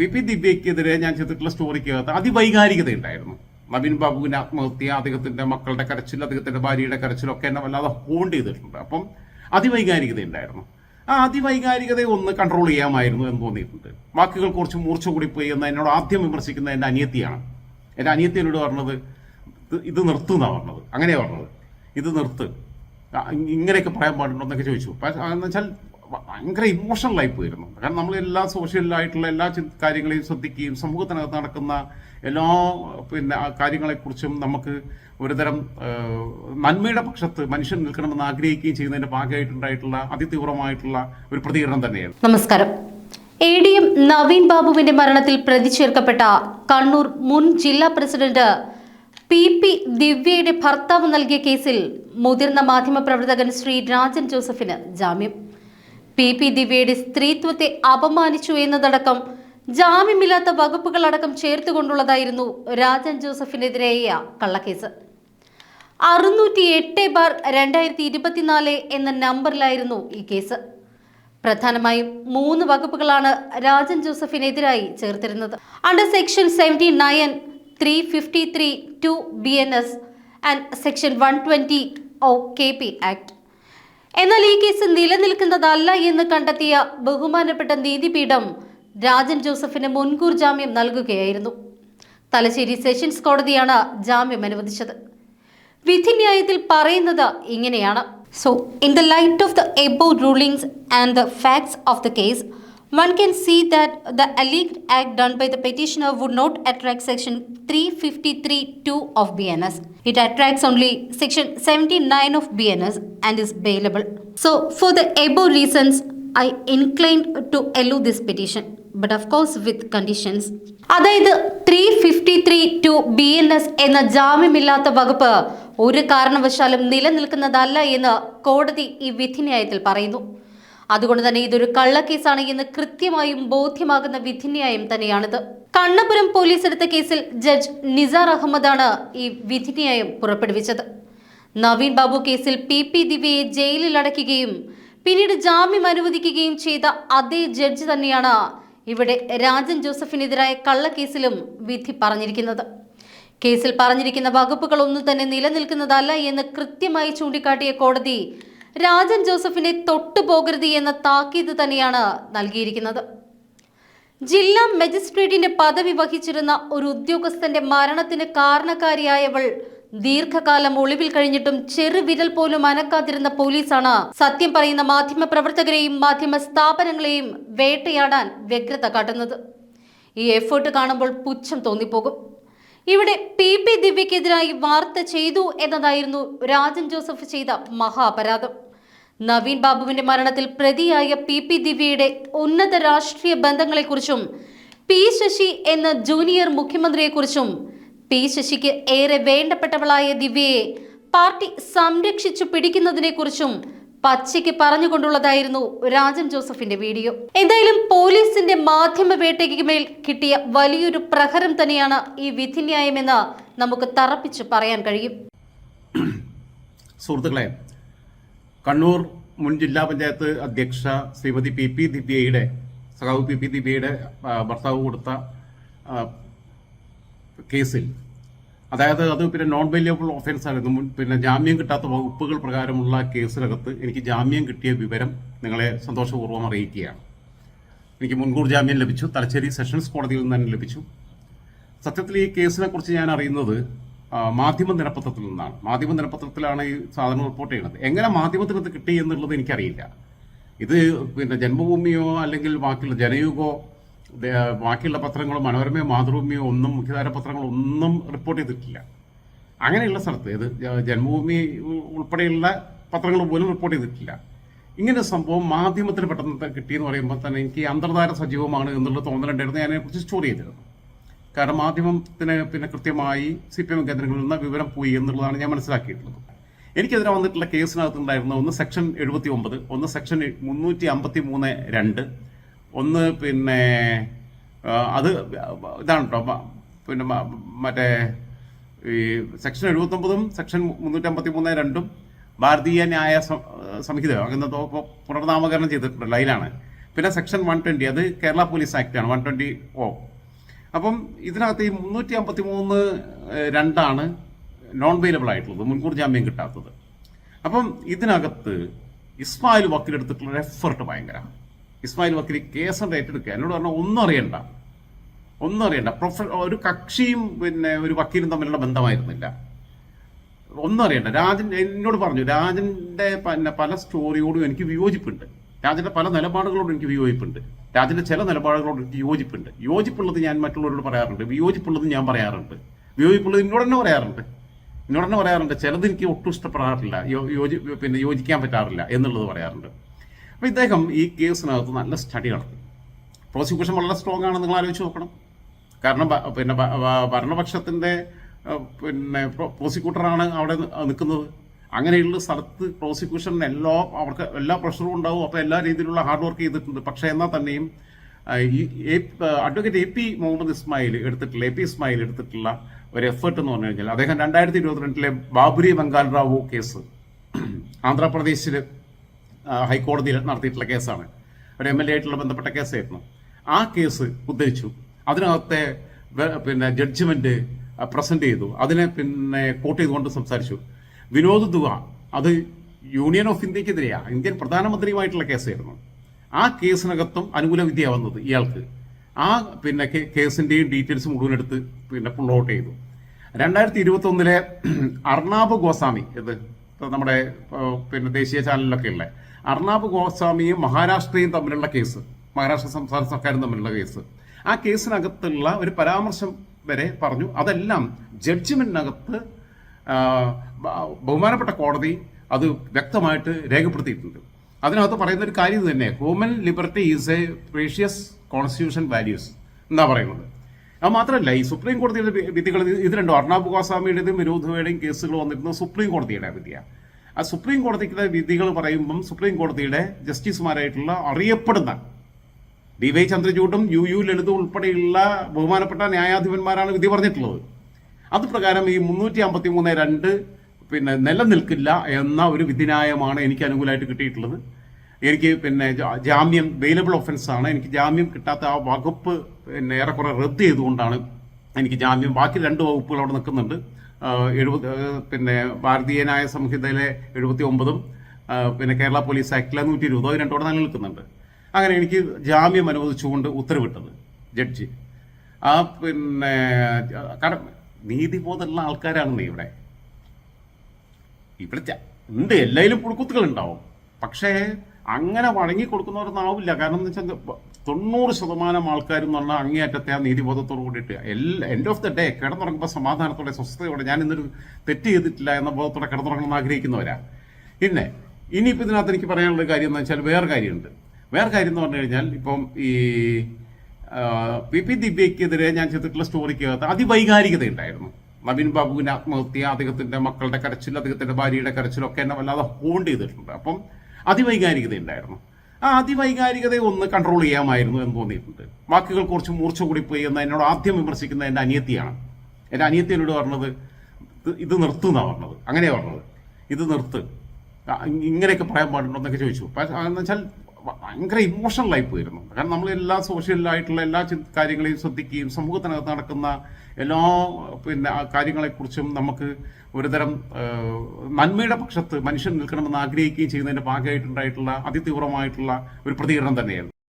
P P ദിവ്യക്കെതിരെ ഞാൻ ചെയ്തിട്ടുള്ള സ്റ്റോറിക്കകത്ത് അതിവൈകാരികത ഉണ്ടായിരുന്നു നവീൻ ബാബുവിന്റെ ആത്മഹത്യ അദ്ദേഹത്തിന്റെ മക്കളുടെ കരച്ചിൽ അദ്ദേഹത്തിന്റെ ഭാര്യയുടെ കരച്ചിലൊക്കെ എന്നെ വല്ലാതെ ഹോണ്ട് ചെയ്തിട്ടുണ്ട്. അപ്പം അതിവൈകാരികത ഉണ്ടായിരുന്നു ആ അതിവൈകാരികതയെ ഒന്ന് കൺട്രോൾ ചെയ്യാമായിരുന്നു എന്ന് തോന്നിയിട്ടുണ്ട്. വാക്കുകൾ കുറച്ച് മൂർച്ച കൂടി പോയി എന്ന് എന്നോട് ആദ്യം വിമർശിക്കുന്ന എന്റെ അനിയത്തിയാണ്. എന്റെ അനിയത്തിനോട് പറഞ്ഞത് ഇത് നിർത്തും എന്നാണ് പറഞ്ഞത്. അങ്ങനെയാണ് പറഞ്ഞത്. ഇത് നിർത്ത്. ഇങ്ങനെയൊക്കെ പറയാൻ പാടുണ്ടോ എന്നൊക്കെ ചോദിച്ചു. എന്ന് വെച്ചാൽ ഭയങ്കര ഇമോഷണൽ ആയി പോയിരുന്നു. കാരണം നമ്മൾ എല്ലാ സോഷ്യലായിട്ടുള്ള എല്ലാ കാര്യങ്ങളെയും ശ്രദ്ധിക്കുകയും സമൂഹത്തിനകത്ത് നടക്കുന്ന എല്ലാ പിന്നെ കാര്യങ്ങളെക്കുറിച്ചും നമുക്ക് ഒരുതരം നന്മയുടെ പക്ഷത്ത് മനുഷ്യൻ നിൽക്കണമെന്ന് ആഗ്രഹിക്കുകയും ചെയ്യുന്നതിന്റെ ഭാഗമായിട്ടുണ്ടായിട്ടുള്ള അതിതീവ്രമായിട്ടുള്ള ഒരു പ്രതികരണം തന്നെയാണ്. നമസ്കാരം. എ ഡി എം നവീൻ ബാബുവിന്റെ മരണത്തിൽ പ്രതിചേർക്കപ്പെട്ട കണ്ണൂർ മുൻ ജില്ലാ പ്രസിഡന്റ് പി പി ദിവ്യയുടെ ഭർത്താവ് നൽകിയ കേസിൽ മുതിർന്ന മാധ്യമപ്രവർത്തകൻ ശ്രീ രാജൻ ജോസഫിന് ജാമ്യം. പി പി ദിവ്യയുടെ സ്ത്രീത്വത്തെ അപമാനിച്ചു എന്നതടക്കം ജാമ്യമില്ലാത്ത വകുപ്പുകളടക്കം ചേർത്തുകൊണ്ടുള്ളതായിരുന്നു രാജൻ ജോസഫിനെതിരായ കള്ളക്കേസ്. അറുന്നൂറ്റി എട്ട് ബാർ രണ്ടായിരത്തി ഇരുപത്തിനാല് എന്ന നമ്പറിലായിരുന്നു ഈ കേസ്. പ്രധാനമായും മൂന്ന് വകുപ്പുകളാണ് രാജൻ ജോസഫിനെതിരായി ചേർത്തിരുന്നത്. Under section seventy nine three fifty three two B N S and section one twenty O K P act. എന്നാൽ ഈ കേസ് നിലനിൽക്കുന്നതല്ല എന്ന് കണ്ടെത്തിയ ബഹുമാനപ്പെട്ട നീതിപീഠം രാജൻ ജോസഫിന് മുൻകൂർ ജാമ്യം നൽകുകയായിരുന്നു. തലശ്ശേരി സെഷൻസ് കോടതിയാണ് ജാമ്യം അനുവദിച്ചത്. വിധിന്യായത്തിൽ പറയുന്നത് ഇങ്ങനെയാണ്. So in the light of the above rulings and the facts of the case one can see that the alleged act done by the petitioner would not attract section 353.2 of BNS. It attracts only section 79 of BNS and is bailable. So, for the above reasons, I inclined to allow this petition, but of course with conditions. അതായത് three fifty three two B N S എന്ന ജാമ്യമില്ലാത്ത വകുപ്പ് ഒരു കാരണവശാലും നിലനിൽക്കുന്നതല്ല എന്ന് കോടതി ഈ വിധിന്യായത്തിൽ പറയുന്നു അതുകൊണ്ട് തന്നെ ഇതൊരു കള്ളക്കേസാണ് എന്ന് കൃത്യമായും ബോധ്യമാകുന്ന വിധിന്യായം തന്നെയാണിത്. കണ്ണപുരം പോലീസ് എടുത്ത കേസിൽ ജഡ്ജ് നിസാർ അഹമ്മദാണ് ഈ വിധിന്യായം പുറപ്പെടുവിച്ചത്. നവീൻ ബാബു കേസിൽ പി പി ദിവ്യയെ ജയിലിൽ അടയ്ക്കുകയും പിന്നീട് ജാമ്യം അനുവദിക്കുകയും ചെയ്ത അതേ ജഡ്ജ് തന്നെയാണ് ഇവിടെ രാജൻ ജോസഫിനെതിരായ കള്ളക്കേസിലും വിധി പറഞ്ഞിരിക്കുന്നത്. കേസിൽ പറഞ്ഞിരിക്കുന്ന വകുപ്പുകളൊന്നും തന്നെ നിലനിൽക്കുന്നതല്ല എന്ന് കൃത്യമായി ചൂണ്ടിക്കാട്ടിയ കോടതി രാജൻ ജോസഫിനെ തൊട്ടുപോകരുത് എന്ന താക്കീത് തന്നെയാണ് നൽകിയിരിക്കുന്നത്. ജില്ലാ മജിസ്ട്രേറ്റിന്റെ പദവി വഹിച്ചിരുന്ന ഒരു ഉദ്യോഗസ്ഥന്റെ മരണത്തിന് കാരണക്കാരിയായവൾ ദീർഘകാലം ഒളിവിൽ കഴിഞ്ഞിട്ടും ചെറുവിരൽ പോലും അനക്കാതിരുന്ന പോലീസാണ് സത്യം പറയുന്ന മാധ്യമ പ്രവർത്തകരെയും മാധ്യമ സ്ഥാപനങ്ങളെയും വേട്ടയാടാൻ വ്യഗ്രത കാട്ടുന്നത്. ഈ എഫേർട്ട് കാണുമ്പോൾ പുച്ഛം തോന്നിപ്പോകും. ഇവിടെ പി പി ദിവ്യക്കെതിരായി വാർത്ത ചെയ്തു എന്നതായിരുന്നു രാജൻ ജോസഫ് ചെയ്ത മഹാപരാധം. നവീൻ ബാബുവിന്റെ മരണത്തിൽ പ്രതിയായ പി പി ദിവ്യയുടെ ഉന്നത രാഷ്ട്രീയ ബന്ധങ്ങളെക്കുറിച്ചും പി ശശി എന്ന ജൂനിയർ മുഖ്യമന്ത്രിയെക്കുറിച്ചും പി ശശിക്ക് ഏറെ വേണ്ടപ്പെട്ടവളായ ദിവ്യയെ പാർട്ടി സംരക്ഷിച്ചു പിടിക്കുന്നതിനെക്കുറിച്ചും പച്ചയ്ക്ക് പറഞ്ഞുകൊണ്ടുള്ളതായിരുന്നു രാജൻ ജോസഫിന്റെ വീഡിയോ. എന്തായാലും പോലീസിന്റെ മാധ്യമ വേട്ടയ്ക്ക് മേൽ കിട്ടിയ വലിയൊരു പ്രഹരം തന്നെയാണ് ഈ വിധിന്യായമെന്ന് നമുക്ക് തറപ്പിച്ച് പറയാൻ കഴിയും. സുഹൃത്തുക്കളെ കണ്ണൂർ മുൻ ജില്ലാ പഞ്ചായത്ത് അധ്യക്ഷ ശ്രീമതി പി പി ദിവ്യയുടെ സഖാവ് പി പി ദിവ്യയുടെ ഭർത്താവ് കൊടുത്ത കേസിൽ അതായത് അത് പിന്നെ നോൺ വെല്യബിൾ ഓഫൻസ് ആയിരുന്നു പിന്നെ ജാമ്യം കിട്ടാത്ത വകുപ്പുകൾ പ്രകാരമുള്ള കേസിനകത്ത് എനിക്ക് ജാമ്യം കിട്ടിയ വിവരം നിങ്ങളെ സന്തോഷപൂർവം അറിയിക്കുകയാണ്. എനിക്ക് മുൻകൂർ ജാമ്യം ലഭിച്ചു. തലശ്ശേരി സെഷൻസ് കോടതിയിൽ നിന്ന് തന്നെ ലഭിച്ചു. സത്യത്തിൽ ഈ കേസിനെ കുറിച്ച് ഞാൻ അറിയുന്നത് മാധ്യമ ദിനപത്രത്തിൽ നിന്നാണ്. മാധ്യമ ദിനപത്രത്തിലാണ് ഈ സാധനം റിപ്പോർട്ട് ചെയ്യുന്നത് എങ്ങനെ മാധ്യമത്തിനത് കിട്ടി എന്നുള്ളത് എനിക്കറിയില്ല. ഇത് പിന്നെ ജന്മഭൂമിയോ അല്ലെങ്കിൽ ബാക്കിയുള്ള ജനയുഗോ ബാക്കിയുള്ള പത്രങ്ങളും മനോരമയോ മാതൃഭൂമിയോ ഒന്നും മുഖ്യധാര പത്രങ്ങളോ ഒന്നും റിപ്പോർട്ട് ചെയ്തിട്ടില്ല. അങ്ങനെയുള്ള സ്ഥലത്ത് ഇത് ജന്മഭൂമി ഉൾപ്പെടെയുള്ള പത്രങ്ങൾ പോലും റിപ്പോർട്ട് ചെയ്തിട്ടില്ല. ഇങ്ങനെ സംഭവം മാധ്യമത്തിന് പെട്ടെന്ന് കിട്ടിയെന്ന് പറയുമ്പോൾ തന്നെ എനിക്ക് അന്തർധാര സജീവമാണ് എന്നുള്ള തോന്നലുണ്ടായിരുന്നു ഞാൻ അതിനെക്കുറിച്ച് സ്റ്റോറി ചെയ്തിരുന്നു. കാരണം മാധ്യമത്തിന് പിന്നെ കൃത്യമായി സി പി എം കേന്ദ്രങ്ങളിൽ നിന്ന് വിവരം പോയി എന്നുള്ളതാണ് ഞാൻ മനസ്സിലാക്കിയിട്ടുള്ളത്. എനിക്കെതിരെ വന്നിട്ടുള്ള കേസിനകത്ത് ഉണ്ടായിരുന്ന ഒന്ന് സെക്ഷൻ എഴുപത്തി ഒമ്പത് ഒന്ന് സെക്ഷൻ മുന്നൂറ്റി അമ്പത്തി മൂന്ന് രണ്ട് ഒന്ന് പിന്നെ അത് ഇതാണ് കേട്ടോ പിന്നെ മറ്റേ ഈ സെക്ഷൻ എഴുപത്തൊമ്പതും സെക്ഷൻ മുന്നൂറ്റി അമ്പത്തി മൂന്ന് രണ്ടും ഭാരതീയ ന്യായ സംഹിത അങ്ങനെ പുനർനാമകരണം ചെയ്തിട്ടുണ്ടല്ലോ അതിലാണ് പിന്നെ സെക്ഷൻ വൺ ട്വന്റി അത് കേരള പോലീസ് ആക്ട് ആണ് വൺ ട്വന്റി ഓ അപ്പം ഇതിനകത്ത് ഈ മുന്നൂറ്റി അമ്പത്തി മൂന്ന് രണ്ടാണ് നോൺ അവൈലബിൾ ആയിട്ടുള്ളത് മുൻകൂർ ജാമ്യം കിട്ടാത്തത്. അപ്പം ഇതിനകത്ത് ഇസ്മായിൽ വക്കീലെടുത്തിട്ടുള്ള എഫേർട്ട് എഫർട്ട് ഭയങ്കര. ഇസ്മായിൽ വക്കീൽ കേസ് ഏറ്റെടുക്കുക. എന്നോട് പറഞ്ഞാൽ ഒന്നും അറിയണ്ട. ഒന്നും അറിയണ്ട. പ്രൊഫ ഒരു കക്ഷിയും പിന്നെ ഒരു വക്കീലും തമ്മിലുള്ള ബന്ധമായിരുന്നില്ല. ഒന്നും അറിയണ്ട. രാജൻ എന്നോട് പറഞ്ഞു രാജന്റെ പിന്നെ പല സ്റ്റോറിയോടും എനിക്ക് വിയോജിപ്പുണ്ട്. രാജന്റെ പല നിലപാടുകളോടും എനിക്ക് വിയോജിപ്പുണ്ട്. രാജന്റെ ചില നിലപാടുകളോട് എനിക്ക് യോജിപ്പുണ്ട്. യോജിപ്പുള്ളത് ഞാൻ മറ്റുള്ളവരോട് പറയാറുണ്ട്. വിയോജിപ്പുള്ളത് ഞാൻ പറയാറുണ്ട്. വിയോജിപ്പുള്ളത് എന്നോട് തന്നെ പറയാറുണ്ട്. എന്നോട് തന്നെ പറയാറുണ്ട്. ചിലത് എനിക്ക് ഒട്ടും ഇഷ്ടപ്പെടാറില്ല. യോജി പിന്നെ യോജിക്കാൻ പറ്റാറില്ല എന്നുള്ളത് പറയാറുണ്ട്. അപ്പൊ ഇദ്ദേഹം ഈ കേസിനകത്ത് നല്ല സ്റ്റഡി നടത്തി. പ്രോസിക്യൂഷൻ വളരെ സ്ട്രോങ് ആണ് നിങ്ങൾ ആലോചിച്ച് നോക്കണം. കാരണം പിന്നെ ഭ- ഭ- ഭരണപക്ഷത്തിന്റെ പിന്നെ പ്രോ- പ്രോസിക്യൂട്ടറാണ് അവിടെ നിൽക്കുന്നത്. അങ്ങനെയുള്ള സ്ഥലത്ത് പ്രോസിക്യൂഷന് എല്ലാ അവർക്ക് എല്ലാ പ്രഷറും ഉണ്ടാവും. അപ്പോൾ എല്ലാ രീതിയിലുള്ള ഹാർഡ് വർക്ക് ചെയ്തിട്ടുണ്ട്. പക്ഷേ എന്നാൽ തന്നെയും ഈ advocate A P Muhammad Ismail എടുത്തിട്ടുള്ള എ പി ഇസ്മായിൽ എടുത്തിട്ടുള്ള ഒരു എഫേർട്ട് എന്ന് പറഞ്ഞു കഴിഞ്ഞാൽ അദ്ദേഹം രണ്ടായിരത്തി ഇരുപത്തിരണ്ടിലെ ബാബുരി ബംഗാൽ റാവു കേസ് ആന്ധ്രാപ്രദേശിൽ ഹൈക്കോടതിയിൽ നടത്തിയിട്ടുള്ള കേസാണ്. ഒരു എം എൽ എ ആയിട്ടുള്ള ബന്ധപ്പെട്ട കേസായിരുന്നു. ആ കേസ് ഉദ്ധരിച്ചു. അതിനകത്തെ പിന്നെ ജഡ്ജ്മെന്റ് പ്രസന്റ് ചെയ്തു. അതിനെ പിന്നെ കോട്ട് ചെയ്തുകൊണ്ട് സംസാരിച്ചു. വിനോദ് ദുവ അത് യൂണിയൻ ഓഫ് ഇന്ത്യക്കെതിരെയാ ഇന്ത്യൻ പ്രധാനമന്ത്രിയുമായിട്ടുള്ള കേസായിരുന്നു. ആ കേസിനകത്തും അനുകൂല വിധിയാവുന്നത് വന്നത് ഇയാൾക്ക്. ആ പിന്നെ കേസിന്റെയും ഡീറ്റെയിൽസ് മുഴുവൻ എടുത്ത് പിന്നെ പുൾ ചെയ്തു. രണ്ടായിരത്തി ഇരുപത്തി ഒന്നിലെ അർണാബ് ഗോസ്വാമി ഇത് നമ്മുടെ പിന്നെ ദേശീയ ചാനലിലൊക്കെ ഉള്ള അർണാബ് ഗോസ്വാമിയും മഹാരാഷ്ട്രയും തമ്മിലുള്ള കേസ് മഹാരാഷ്ട്ര സംസ്ഥാന സർക്കാരും തമ്മിലുള്ള കേസ്. ആ കേസിനകത്തുള്ള ഒരു പരാമർശം വരെ പറഞ്ഞു. അതെല്ലാം ജഡ്ജ്മെന്റിനകത്ത് ബഹുമാനപ്പെട്ട കോടതി അത് വ്യക്തമായിട്ട് രേഖപ്പെടുത്തിയിട്ടുണ്ട്. അതിനകത്ത് പറയുന്ന ഒരു കാര്യം തന്നെ human liberty is a precious constitution values എന്നാ പറയുന്നത്. അത് മാത്രമല്ല ഈ സുപ്രീം കോടതിയുടെ വിധികൾ ഇത് രണ്ടോ അർണാബ് ഗോസ്വാമിയുടേതും വിരോധയുടെയും കേസുകൾ വന്നിരുന്നത് സുപ്രീം കോടതിയുടെ വിധിയാണ് ആ സുപ്രീം കോടതിയുടെ വിധികൾ പറയുമ്പം സുപ്രീം കോടതിയുടെ ജസ്റ്റിസുമാരായിട്ടുള്ള അറിയപ്പെടുന്ന ഡി വൈ ചന്ദ്രചൂഡും യു യു ലളിതും ഉൾപ്പെടെയുള്ള ബഹുമാനപ്പെട്ട ന്യായാധിപന്മാരാണ് വിധി പറഞ്ഞിട്ടുള്ളത്. അത് പ്രകാരം ഈ മുന്നൂറ്റി അമ്പത്തി മൂന്ന് രണ്ട് പിന്നെ നിലനിൽക്കില്ല എന്ന ഒരു വിധിന്യായമാണ് എനിക്ക് അനുകൂലമായിട്ട് കിട്ടിയിട്ടുള്ളത്. എനിക്ക് പിന്നെ ജാമ്യം വെയിലബിൾ ഒഫൻസ് ആണ്. എനിക്ക് ജാമ്യം കിട്ടാത്ത ആ വകുപ്പ് പിന്നെ ഏറെക്കുറെ റദ്ദ് ചെയ്തുകൊണ്ടാണ് എനിക്ക് ജാമ്യം. ബാക്കി രണ്ട് വകുപ്പുകൾ അവിടെ നിൽക്കുന്നുണ്ട്. എഴുപത് പിന്നെ ഭാരതീയ ന്യായ സംഹിതയിലെ എഴുപത്തി ഒമ്പതും പിന്നെ കേരള പോലീസ് ആക്ടിലെ നൂറ്റി ഇരുപതോ രണ്ടോടെ നിലനിൽക്കുന്നുണ്ട് അങ്ങനെ എനിക്ക് ജാമ്യം അനുവദിച്ചുകൊണ്ട് ഉത്തരവിട്ടത് ജഡ്ജി. ആ പിന്നെ കാരണം നീതിബോധമുള്ള ആൾക്കാരാണ് നീ ഇവിടെ. ഇവിടെ ഉണ്ട് എല്ലാവരും പുഴുക്കുത്തുകൾ ഉണ്ടാവും. പക്ഷേ അങ്ങനെ വഴങ്ങി കൊടുക്കുന്നവരൊന്നും ആവില്ല. കാരണം എന്ന് വെച്ചാൽ തൊണ്ണൂറ് ശതമാനം ആൾക്കാരും എന്ന് പറഞ്ഞാൽ അങ്ങേയറ്റത്തെ ആ നീതിബോധത്തോട് കൂടിയിട്ട് എല്ലാ എൻഡ് ഓഫ് ദ ഡേ കിടന്നുറങ്ങുമ്പോൾ സമാധാനത്തോടെ സ്വസ്ഥതയോടെ ഞാൻ ഇന്നൊരു തെറ്റ് ചെയ്തിട്ടില്ല എന്ന ബോധത്തോടെ കിടന്നുറങ്ങണമെന്ന് ആഗ്രഹിക്കുന്നവരാ. പിന്നെ ഇനിയിപ്പോൾ ഇതിനകത്ത് എനിക്ക് പറയാനുള്ള കാര്യം എന്ന് വെച്ചാൽ വേറെ കാര്യമുണ്ട്. വേറെ കാര്യം എന്ന് പറഞ്ഞു കഴിഞ്ഞാൽ ഇപ്പം ഈ പി പി ദിവ്യക്കെതിരെ ഞാൻ ചെയ്തിട്ടുള്ള സ്റ്റോറിക്കകത്ത് അതിവൈകാരികത ഉണ്ടായിരുന്നു നവീൻ ബാബുവിന്റെ ആത്മഹത്യ അദ്ദേഹത്തിന്റെ മക്കളുടെ കരച്ചിൽ അദ്ദേഹത്തിന്റെ ഭാര്യയുടെ കരച്ചിലൊക്കെ എന്നെ വല്ലാതെ ഹോണ്ട് ചെയ്തിട്ടുണ്ട്. അപ്പം അതിവൈകാരികത ഉണ്ടായിരുന്നു ആ അതിവൈകാരികതയെ ഒന്ന് കൺട്രോൾ ചെയ്യാമായിരുന്നു എന്ന് തോന്നിയിട്ടുണ്ട്. വാക്കുകൾ കുറച്ച് മൂർച്ച കൂടിപ്പോയി എന്ന് എന്നോട് ആദ്യം വിമർശിക്കുന്ന എന്റെ അനിയത്തിയാണ്. എന്റെ അനിയത്തി പറഞ്ഞത് "ഇത് നിർത്തു നിർത്തുന്നാ പറഞ്ഞത്. അങ്ങനെയാ പറഞ്ഞത്. ഇത് നിർത്ത്. ഇങ്ങനെയൊക്കെ പറയാൻ പാടുണ്ടോ എന്നൊക്കെ ചോദിച്ചു. എന്ന് വെച്ചാൽ ഭയങ്കര ആയി പോയിരുന്നു. കാരണം നമ്മൾ എല്ലാ സോഷ്യലായിട്ടുള്ള എല്ലാ കാര്യങ്ങളെയും ശ്രദ്ധിക്കുകയും സമൂഹത്തിനകത്ത് നടക്കുന്ന എല്ലാ പിന്നെ കാര്യങ്ങളെക്കുറിച്ചും നമുക്ക് ഒരുതരം നന്മയുടെ പക്ഷത്ത് മനുഷ്യൻ നിൽക്കണമെന്ന് ആഗ്രഹിക്കുകയും ചെയ്യുന്നതിന്റെ ഭാഗമായിട്ടുണ്ടായിട്ടുള്ള അതിതീവ്രമായിട്ടുള്ള ഒരു പ്രതികരണം തന്നെയായിരുന്നു.